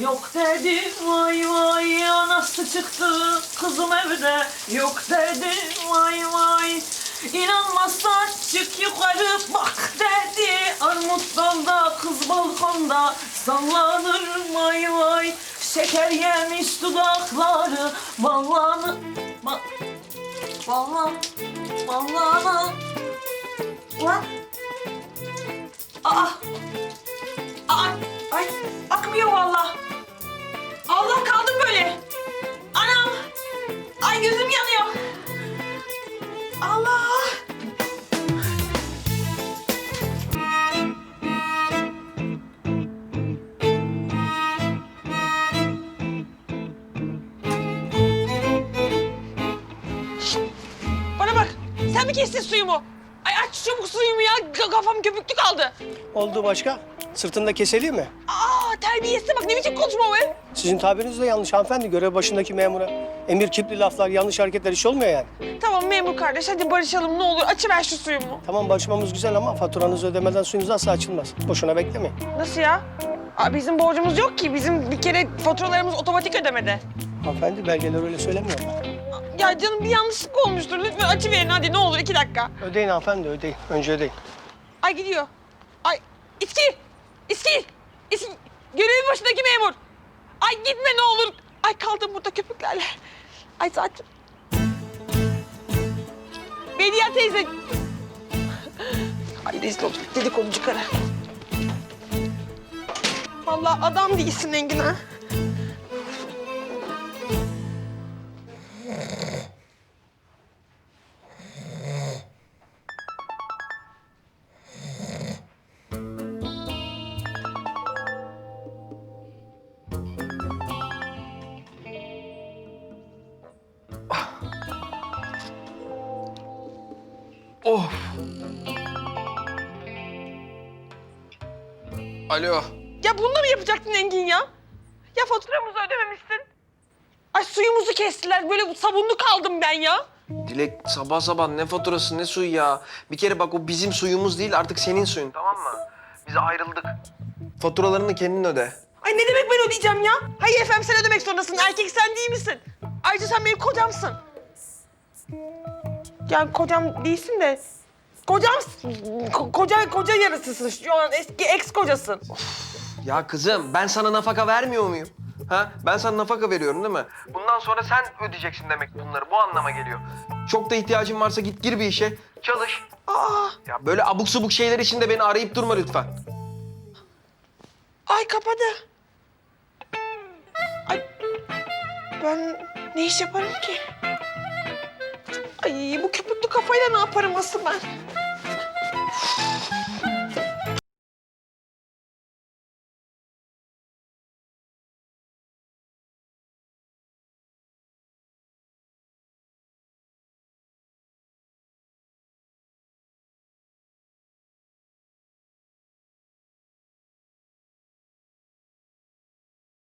Yok dedi. Vay vay anası çıktı. Kızım evde Yok dedi. Vay vay. İnanmazsan çık yukarı bak dedi. Armut dalda kız balkonda sallanır. Vay vay. Şeker yemiş dudakları. Ballanır ba, Ballan Ballanır Lan Sen mi kestin suyumu? Ay aç çabuk suyumu ya. Kafam köpüklü kaldı. Oldu başka? Sırtında keseli mi? Aa terbiyesiz bak ne biçim konuşma o be. Sizin tabiriniz de yanlış hanımefendi. Görev başındaki memura. Emir kipli laflar, yanlış hareketler iş olmuyor yani. Tamam memur kardeş hadi barışalım ne olur açıver şu suyumu. Tamam barışmamız güzel ama faturanızı ödemeden suyunuz asla açılmaz. Boşuna beklemeyin. Nasıl ya? Aa, bizim borcumuz yok ki. Bizim bir kere faturalarımız otomatik ödemede. Hanımefendi belgeler öyle söylemiyorlar. Ya canım bir yanlışlık olmuştur. Lütfen açıverin hadi ne olur iki dakika. Ödeyin hanımefendi ödeyin. Önce ödeyin. Ay gidiyor. Ay içki. İçki. İçki. Görev başındaki memur. Ay gitme ne olur. Ay kaldım burada köpüklerle. Ay zaten. Bediye teyze. Ay rezil olduk. Dedikoducu karı. Vallahi adam değilsin Engin ha. Oh. Alo. Ya bunu da mı yapacaktın Engin ya? Ya faturamızı ödememişsin. Ay suyumuzu kestiler. Böyle sabunlu kaldım ben ya. Dilek sabah sabah ne faturası ne suyu ya. Bir kere bak o bizim suyumuz değil artık senin suyun tamam mı? Biz ayrıldık. Faturalarını kendin öde. Ay ne demek ben ödeyeceğim ya? Hayır efendim sen ödemek zorundasın. Erkek sen değil misin? Ayrıca sen benim kocamsın. Ya kocam değilsin de... Kocamsın. Ko- koca, koca yarısısın. Şu an eski ex kocasın. Ya kızım ben sana nafaka vermiyor muyum? Ha? Ben sana nafaka veriyorum değil mi? Bundan sonra sen ödeyeceksin demek bunları. Bu anlama geliyor. Çok da ihtiyacın varsa git gir bir işe. Çalış. Aa, Ya böyle abuk subuk şeyler için de beni arayıp durma lütfen. ay kapadı. Ay ben ne iş yaparım ki? Bu köpüklü kafayla ne yaparım asıl ben?